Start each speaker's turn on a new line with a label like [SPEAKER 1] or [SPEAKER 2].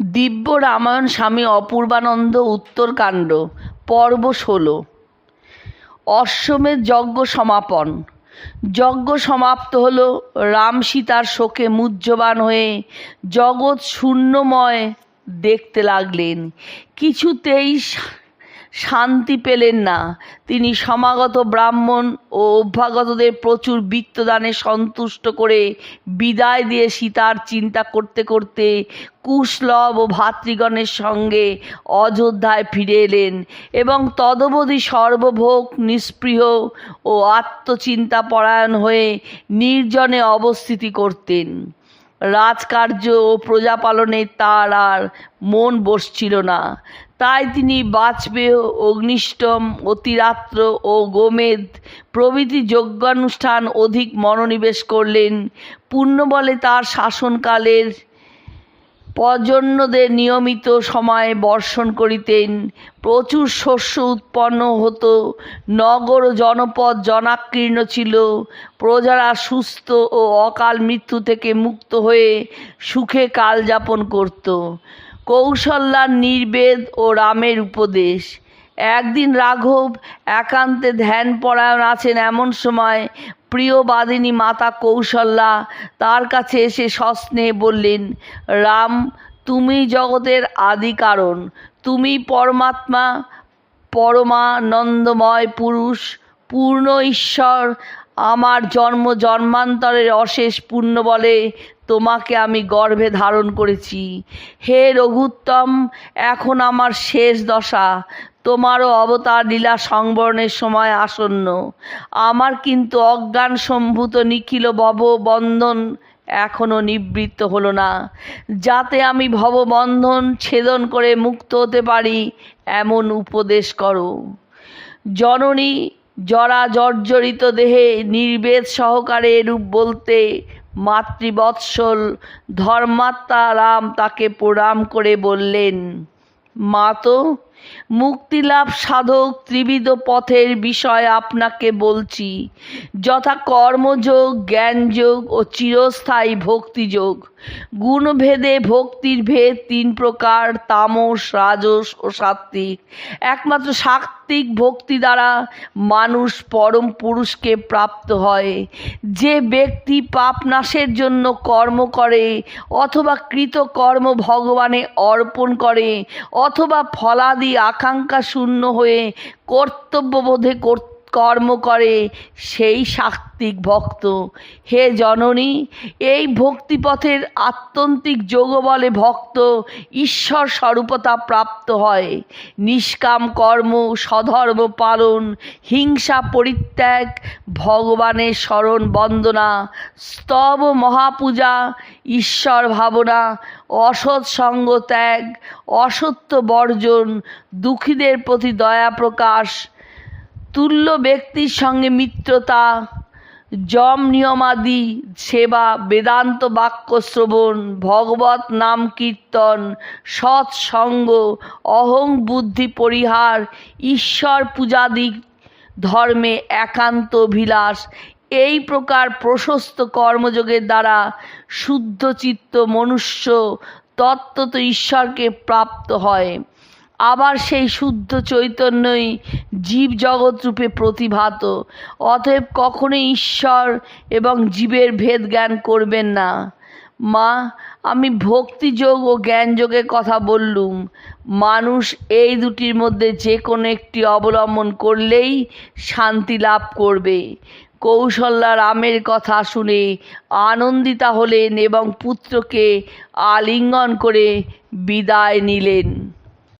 [SPEAKER 1] দিব্য রামায়ণ স্বামী অপূর্বানন্দ উত্তরকাণ্ড, পর্ব ষোলো। অশ্বমের যজ্ঞ সমাপন। যজ্ঞ সমাপ্ত হল রাম সীতার শোকে মুহ্যবান হয়ে জগৎ শূন্যময় দেখতে লাগলেন। কিছুতেই শান্তি পেলেন না। তিনি সমাগত ব্রাহ্মণ ও অভ্যাগতদের প্রচুর বিত্তদানে সন্তুষ্ট করে বিদায় দিয়ে সীতার চিন্তা করতে করতে কুশলভ ও ভাতৃগণের সঙ্গে অযোধ্যায় ফিরে এলেন এবং তদবধি সর্বভোগ নিস্পৃহ ও আত্মচিন্তা পরায়ণ হয়ে নির্জনে অবস্থিতি করতেন। রাজকার্য ও প্রজাপালনে তার আর মন বসছিল না। তাই তিনি বাজপেয় অগ্নিষ্টম, অতিরাত্র ও গোমেদ। প্রভৃতি যজ্ঞানুষ্ঠান অধিক মনোনিবেশ করলেন। পুণ্যবলে তার শাসনকালের পর্জন্যদের নিয়মিত সময়ে বর্ষণ করিতেন। প্রচুর শস্য উৎপন্ন হতো, নগর ও জনপদ জনাকীর্ণ ছিল। প্রজারা সুস্থ ও অকাল মৃত্যু থেকে মুক্ত হয়ে সুখে কালযাপন করত। কৌশল্যার নির্বেদ ও রামের উপদেশ। একদিন রাঘব একান্তে ধ্যান পরায়ণ আছেন এমন সময় প্রিয়বাদিনী মাতা কৌশল্যা তার কাছে এসে সস্নেহে বললেন, রাম, তুমি জগতের আদি কারণ। তুমি পরমাত্মা, পরমানন্দময় পুরুষ, পূর্ণ ঈশ্বর। আমার জন্ম জন্মান্তরের অশেষ পুণ্য বলে তোমাকে আমি গর্ভে ধারণ করেছি। হে রঘুত্তম, এখন আমার শেষ দশা। তোমারও অবতার লীলা সংবরণের সময় আসন্ন। আমার কিন্তু অজ্ঞান সম্ভূত নিখিল ভব বন্ধন এখনও নিবৃত্ত হলো না। যাতে আমি ভববন্ধন ছেদন করে মুক্ত হতে পারি, এমন উপদেশ করো। জননী জরা জর্জরিত দেহে নির্বেদ সহকারে এরূপ বলতে মাতৃবৎসল ধর্মাত্মা রাম তাকে প্রণাম করে বললেন মা তো মুক্তিলাভ সাধক ত্রিবিধ পথের বিষয় আপনাকে বলছি। যথা কর্মযোগ, জ্ঞানযোগ ও চিরস্থায়ী ভক্তিযোগ। গুণভেদে ভক্তির ভেদ তিন প্রকার, তামস, রাজস ও সাত্ত্বিক। একমাত্র সাত্ত্বিক ভক্তি দ্বারা মানুষ পরম পুরুষকে প্রাপ্ত হয়। যে ব্যক্তি পাপ নাশের জন্য কর্ম করে অথবা কৃত কর্ম ভগবানে অর্পণ করে অথবা ফলাদি আকাঙ্ক্ষা শূন্য হয়ে কর্তব্যবোধে কর্ত কর্ম করে সেই সাত্ত্বিক ভক্ত। হে জননী, এই ভক্তিপথের আত্যন্তিক যোগ বলে ভক্ত ঈশ্বর স্বরূপতা প্রাপ্ত হয়। নিষ্কাম কর্ম সধর্ম পালন, হিংসা পরিত্যাগ, ভগবানের স্মরণ বন্দনা, স্তব মহাপূজা, ঈশ্বর ভাবনা, অসৎ সঙ্গ ত্যাগ, অসত্য বর্জন, দুঃখীদের প্রতি দয়া প্রকাশ তুল্য ব্যক্তির সঙ্গে মিত্রতা যম নিয়মাদি, সেবা, বেদান্ত বাক্য শ্রবণ, ভগবত নাম কীর্তন সৎসঙ্গ অহং বুদ্ধি পরিহার, ঈশ্বর পূজাদি ধর্মে একান্ত অভিলাষ, এই প্রকার প্রশস্ত কর্মযোগের দ্বারা শুদ্ধ চিত্ত মনুষ্য তত্ত্বত ঈশ্বরকে প্রাপ্ত হয়। আবার সেই শুদ্ধ চৈতন্যই জীব জগৎ রূপে প্রতিভাত। অতএব কখনোই ঈশ্বর এবং জীবের ভেদ জ্ঞান করবেন না। মা, আমি ভক্তিযোগ ও জ্ঞানযোগের কথা বললুম। মানুষ এই দুটির মধ্যে যে কোনো একটি অবলম্বন করলেই শান্তি লাভ করবে। কৌশল্যা রামের কথা শুনে আনন্দিতা হলেন এবং পুত্রকে আলিঙ্গন করে বিদায় নিলেন।